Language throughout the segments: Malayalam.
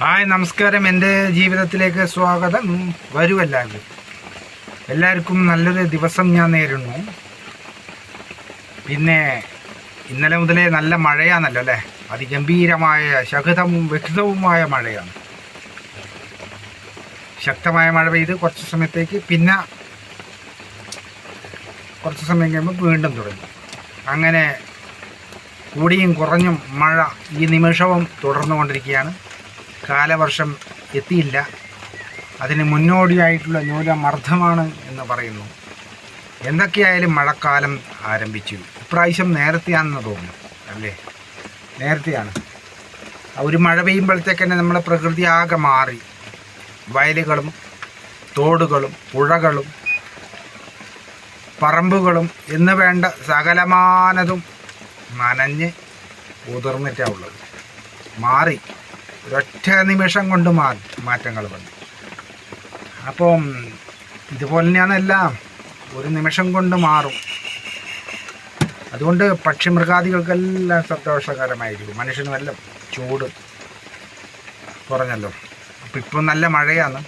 ഹായ് നമസ്കാരം. എന്റെ ജീവിതത്തിലേക്ക് സ്വാഗതം. വരൂ എല്ലാവരും എല്ലാവർക്കും നല്ലൊരു ദിവസം ഞാൻ നേരുന്നു. പിന്നെ ഇന്നലെ മുതലേ നല്ല മഴയാണല്ലോ അല്ലേ? അതിഗംഭീരമായ ശകതവും വ്യക്തവുമായ മഴയാണ്. ശക്തമായ മഴ പെയ്ത് കുറച്ച് സമയത്തേക്ക് പിന്നെ കുറച്ച് സമയം കഴിയുമ്പോൾ വീണ്ടും തുടങ്ങി. അങ്ങനെ കൂടിയും കുറഞ്ഞും മഴ ഈ നിമിഷവും തുടർന്നുകൊണ്ടിരിക്കുകയാണ്. കാലവർഷം എത്തിയില്ല. അതിന് മുന്നോടിയായിട്ടുള്ള ന്യൂനമർദ്ദമാണ് എന്ന് പറയുന്നു. എന്തൊക്കെയായാലും മഴക്കാലം ആരംഭിച്ചു. ഇപ്രാവശ്യം നേരത്തെയാണെന്ന് തോന്നുന്നു അല്ലേ? നേരത്തെയാണ്. ഒരു മഴ പെയ്യുമ്പോഴത്തേക്ക് തന്നെ നമ്മുടെ പ്രകൃതി ആകെ മാറി. വയലുകളും തോടുകളും പുഴകളും പറമ്പുകളും എന്ന് വേണ്ട സകലമാനതും നനഞ്ഞ് ഉതിർന്നിട്ടാണ് ഉള്ളത്. മാറി. ഒരൊറ്റ നിമിഷം കൊണ്ട് മാ മാറ്റങ്ങൾ വന്നു. അപ്പം ഇതുപോലെ തന്നെയാണെല്ലാം ഒരു നിമിഷം കൊണ്ട് മാറും. അതുകൊണ്ട് പക്ഷിമൃഗാദികൾക്കെല്ലാം സന്തോഷകരമായിരിക്കും. മനുഷ്യന് മനുഷ്യനുമെല്ലാം ചൂട് കുറഞ്ഞല്ലോ. അപ്പം ഇപ്പം നല്ല മഴയാണ്.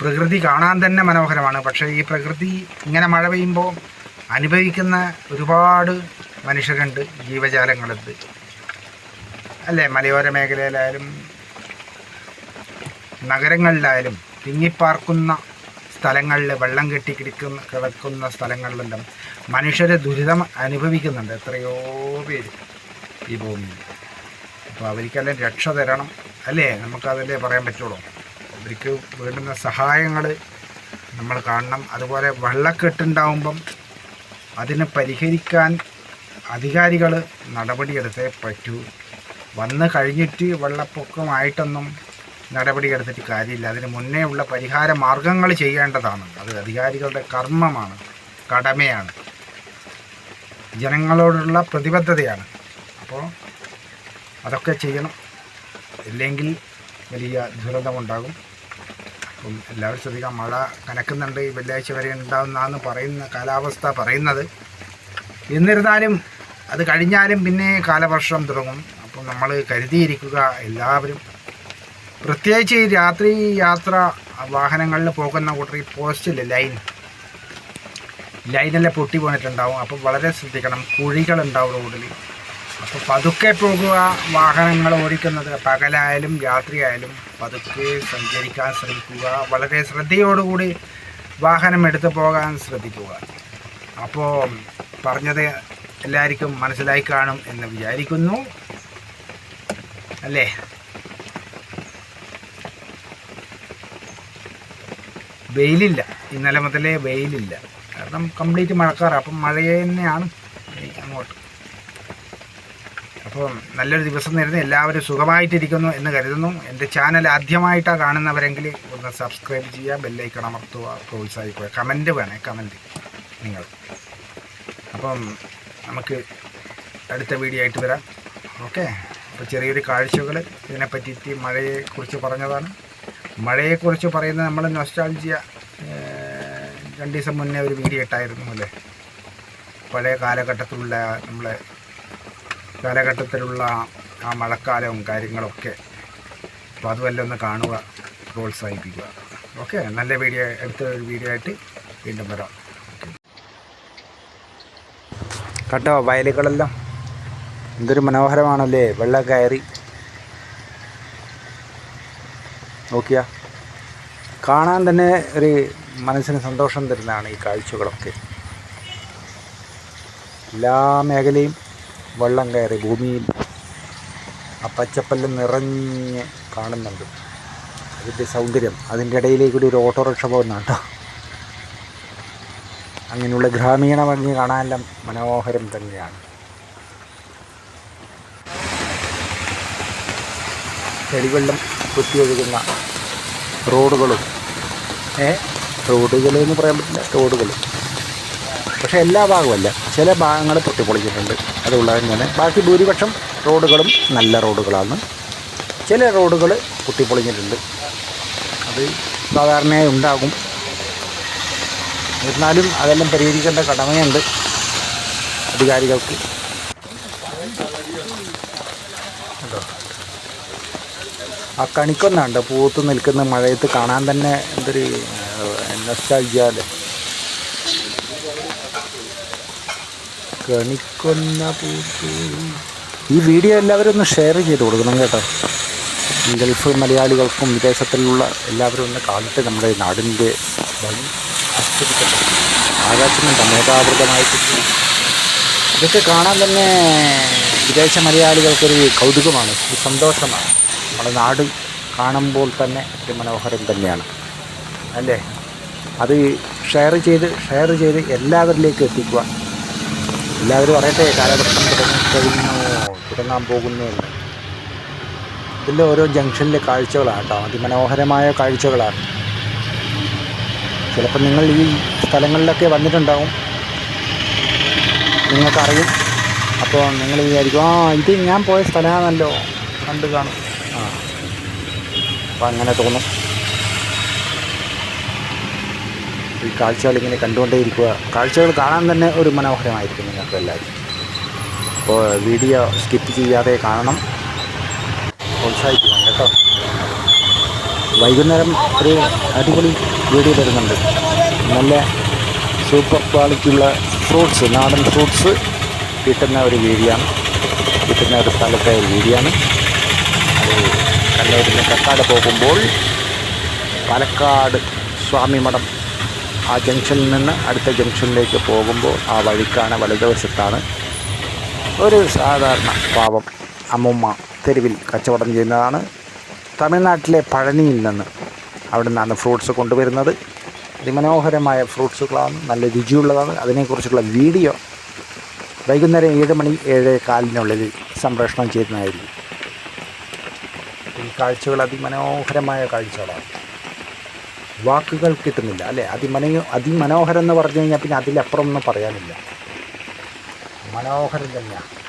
പ്രകൃതി കാണാൻ തന്നെ മനോഹരമാണ്. പക്ഷേ ഈ പ്രകൃതി ഇങ്ങനെ മഴ പെയ്യുമ്പോൾ അനുഭവിക്കുന്ന ഒരുപാട് മനുഷ്യരുണ്ട് ജീവജാലങ്ങളുണ്ട്. അല്ലേ? മലയോര മേഖലയിലായാലും നഗരങ്ങളിലായാലും തിങ്ങിപ്പാർക്കുന്ന സ്ഥലങ്ങളിൽ വെള്ളം കെട്ടി കിടക്കുന്ന കിടക്കുന്ന സ്ഥലങ്ങളിലെല്ലാം മനുഷ്യരെ ദുരിതം അനുഭവിക്കുന്നുണ്ട് എത്രയോ പേര് ഈ ഭൂമിയിൽ. അപ്പോൾ അവർക്കെല്ലാം രക്ഷ തരണം അല്ലേ? നമുക്കതല്ലേ പറയാൻ പറ്റുള്ളൂ. അവർക്ക് വേണ്ടുന്ന സഹായങ്ങൾ നമ്മൾ കാണണം. അതുപോലെ വെള്ളക്കെട്ടുണ്ടാവുമ്പം അതിനെ പരിഹരിക്കാൻ അധികാരികൾ നടപടിയെടുത്തേ പറ്റൂ. വന്ന് കഴിഞ്ഞിട്ട് വെള്ളപ്പൊക്കമായിട്ടൊന്നും നടപടിയെടുത്തിട്ട് കാര്യമില്ല. അതിന് മുന്നേ ഉള്ള പരിഹാര മാർഗങ്ങൾ ചെയ്യേണ്ടതാണ്. അത് അധികാരികളുടെ കർമ്മമാണ് കടമയാണ്. ജനങ്ങളോടുള്ള പ്രതിബദ്ധതയാണ്. അപ്പോൾ അതൊക്കെ ചെയ്യണം. ഇല്ലെങ്കിൽ വലിയ ദുരന്തമുണ്ടാകും. അപ്പം എല്ലാവരും ശ്രദ്ധിക്കാം മഴ കനക്കുന്നുണ്ട്. വെള്ളിയാഴ്ച വരെ ഉണ്ടാകുന്നതെന്ന് പറയുന്ന കാലാവസ്ഥ പറയുന്നത്. എന്നിരുന്നാലും അത് കഴിഞ്ഞാലും പിന്നെ കാലവർഷം തുടങ്ങും. അപ്പം നമ്മൾ കരുതിയിരിക്കുക എല്ലാവരും. പ്രത്യേകിച്ച് ഈ രാത്രി യാത്ര വാഹനങ്ങളിൽ പോകുന്ന കൂട്ടർ ഈ പോസ്റ്റില്ലേ ലൈൻ ലൈനെല്ലാം പൊട്ടി പോന്നിട്ടുണ്ടാവും അപ്പോൾ വളരെ ശ്രദ്ധിക്കണം. കുഴികളുണ്ടാവും റോഡിൽ അപ്പോൾ പതുക്കെ പോകുക വാഹനങ്ങൾ ഓടിക്കുന്നത്. പകലായാലും രാത്രിയായാലും പതുക്കെ സഞ്ചരിക്കാൻ ശ്രമിക്കുക. വളരെ ശ്രദ്ധയോടുകൂടി വാഹനം എടുത്തു പോകാൻ ശ്രദ്ധിക്കുക. അപ്പോൾ പറഞ്ഞത് എല്ലാവർക്കും മനസ്സിലായി കാണും എന്ന് വിചാരിക്കുന്നു. അല്ലേ? വെയിലില്ല. ഇന്നലെ മുതലേ വെയിലില്ല. കാരണം കംപ്ലീറ്റ് മഴക്കാറാണ് അപ്പം മഴ തന്നെയാണ് അങ്ങോട്ട്. അപ്പോൾ നല്ലൊരു ദിവസം നേരുന്നു. എല്ലാവരും സുഖമായിട്ടിരിക്കുന്നു എന്ന് കരുതുന്നു. എന്റെ ചാനൽ ആദ്യമായിട്ടാണ് കാണുന്നവരെങ്കിൽ ഒന്ന് സബ്സ്ക്രൈബ് ചെയ്യുക ബെല്ലൈക്കൺ അമർത്തുക പ്രോത്സാഹിക്കുക കമന്റ് വേണേ കമന്റ് നിങ്ങൾ. അപ്പം നമുക്ക് അടുത്ത വീഡിയോ ആയിട്ട് വരാം. ഓക്കെ. ചെറിയൊരു കാഴ്ചകൾ ഇതിനെ പറ്റിയിട്ട് മഴയെക്കുറിച്ച് പറഞ്ഞതാണ്. മഴയെക്കുറിച്ച് പറയുന്നത് നമ്മൾ നൊസ്റ്റാൾജിയ രണ്ട് ദിവസം മുന്നേ ഒരു വീഡിയോ ഇട്ടായിരുന്നു അല്ലേ? പഴയ കാലഘട്ടത്തിലുള്ള നമ്മളെ കാലഘട്ടത്തിലുള്ള ആ മഴക്കാലവും കാര്യങ്ങളൊക്കെ. അപ്പോൾ അതുമല്ല ഒന്ന് കാണുക പ്രോത്സാഹിപ്പിക്കുക. ഓക്കെ നല്ല വീഡിയോ എടുത്ത ഒരു വീഡിയോ ആയിട്ട് വീണ്ടും വരാം. കേട്ടോ വയലുകളെല്ലാം? എന്തൊരു മനോഹരമാണല്ലേ? വെള്ളം കയറി. നോക്കിയ. കാണാൻ തന്നെ ഒരു മനസ്സിന് സന്തോഷം തരുന്നതാണ് ഈ കാഴ്ചകളൊക്കെ. എല്ലാ മേഖലയും വെള്ളം കയറി ഭൂമിയിൽ ആ പച്ചപ്പല്ല് നിറഞ്ഞ് കാണുന്നുണ്ട്. അതിന്റെ സൗന്ദര്യം അതിന്റെ ഇടയിലേക്ക് കൂടി ഒരു ഓട്ടോറിക്ഷ പോകുന്ന കേട്ടോ. അങ്ങനെയുള്ള ഗ്രാമീണ ഭംഗി കാണാനെല്ലാം മനോഹരം തന്നെയാണ്. ചെടിവെള്ളം കുത്തിയൊഴുകുന്ന റോഡുകളും. ഏ? റോഡുകൾ എന്ന് പറയാൻ പറ്റില്ല റോഡുകൾ പക്ഷേ എല്ലാ ഭാഗമല്ല ചില ഭാഗങ്ങൾ പൊട്ടിപ്പൊളിച്ചിട്ടുണ്ട്. അതുള്ളത് തന്നെ ബാക്കി ഭൂരിപക്ഷം റോഡുകളും നല്ല റോഡുകളാണ്. ചില റോഡുകൾ പൊട്ടിപ്പൊളിഞ്ഞിട്ടുണ്ട്. അത് സാധാരണയായി ഉണ്ടാകും. എന്നാലും അതെല്ലാം പരിഹരിക്കേണ്ട കടമയുണ്ട് അധികാരികൾക്ക്. കേട്ടോ ആ കണിക്കൊന്നാണ്ട് പൂത്ത് നിൽക്കുന്ന മഴയത്ത് കാണാൻ തന്നെ എന്തൊരു നൊസ്റ്റാൾജിയാൽ കണിക്കൊന്ന പൂത്ത്. ഈ വീഡിയോ എല്ലാവരും ഒന്ന് ഷെയർ ചെയ്ത് കൊടുക്കണം കേട്ടോ. ഗൾഫ് മലയാളികൾക്കും വിദേശത്തിലുള്ള എല്ലാവരും ഒന്ന് കാണിട്ട് നമ്മുടെ നാടിന്റെ ഭംഗി ആസ്വദിക്കട്ടെ ആകാശം തമേകാവൃതമായിട്ട് ഇതൊക്കെ കാണാൻ തന്നെ വിദേശ മലയാളികൾക്കൊരു കൗതുകമാണ് സന്തോഷമാണ്. നമ്മുടെ നാട് കാണുമ്പോൾ തന്നെ ഒരു മനോഹരം തന്നെയാണ്. അല്ലേ? അത് ഷെയർ ചെയ്ത് ഷെയർ ചെയ്ത് എല്ലാവരിലേക്കും എത്തിക്കുക. എല്ലാവരും അറിയട്ടെ കാലഘട്ടം തുടങ്ങി കഴിഞ്ഞു? തുടങ്ങാൻ പോകുന്നു എന്ന്. ഇതിന്റെ ഓരോ ജംഗ്ഷനിലെ കാഴ്ചകളാണ് കേട്ടോ. അതിമനോഹരമായ കാഴ്ചകളാണ്. ചിലപ്പോൾ നിങ്ങൾ ഈ സ്ഥലങ്ങളിലൊക്കെ വന്നിട്ടുണ്ടാവും. നിങ്ങൾക്കറിയും. അപ്പോൾ നിങ്ങൾ വിചാരിക്കും ആ ഇത് ഞാൻ പോയ സ്ഥലമാണല്ലോ. കണ്ടു കാണും. ആ അപ്പോൾ അങ്ങനെ തോന്നും. ഈ കാഴ്ചകൾ ഇങ്ങനെ കണ്ടുകൊണ്ടേയിരിക്കുക. കാഴ്ചകൾ കാണാൻ തന്നെ ഒരു മനോഹരമായിരിക്കും നിങ്ങൾക്ക് എല്ലാവരും. അപ്പോൾ വീഡിയോ സ്കിപ്പ് ചെയ്യാതെ കാണണം. പ്രോത്സാഹിക്കണം കേട്ടോ. വൈകുന്നേരം ഒരു അടിപൊളി വീഡിയോ തരുന്നുണ്ട്. നല്ല സൂപ്പർ ക്വാളിറ്റിയുള്ള ഫ്രൂട്ട്സ് നാടൻ ഫ്രൂട്ട്സ് കിട്ടുന്ന ഒരു വീഡിയോ ആണ്. കിട്ടുന്ന ഒരു സ്ഥലത്തെ ഒരു വീഡിയോ ആണ്. കണ്ണൂരിൽ നിന്ന് കക്കാട് പോകുമ്പോൾ പാലക്കാട് സ്വാമി മഠം ആ ജംഗ്ഷനിൽ നിന്ന് അടുത്ത ജംഗ്ഷനിലേക്ക് പോകുമ്പോൾ ആ വഴിക്കാണ് വലതുവശത്താണ് ഒരു സാധാരണ പാവം അമ്മുമ്മ തെരുവിൽ കച്ചവടം ചെയ്യുന്നതാണ്. തമിഴ്നാട്ടിലെ പഴനിയിൽ നിന്ന് അവിടെ നിന്നാണ് ഫ്രൂട്ട്സ് കൊണ്ടുവരുന്നത്. അതിമനോഹരമായ ഫ്രൂട്ട്സുകളാണ് നല്ല രുചിയുള്ളതാണ്. അതിനെക്കുറിച്ചുള്ള വീഡിയോ വൈകുന്നേരം ഏഴ് മണി ഏഴ് കാലിനുള്ളിൽ സംപ്രേഷണം ചെയ്യുന്നതായിരിക്കും കാഴ്ചകൾ അതിമനോഹരമായ കാഴ്ചകളാണ്. വാക്കുകൾ കിട്ടുന്നില്ല അല്ലേ? അതിമനോ അതിമനോഹരം എന്ന് പറഞ്ഞു കഴിഞ്ഞാൽ പിന്നെ അതിലപ്പുറം ഒന്നും പറയാനില്ല. മനോഹരം തന്നെയാണ്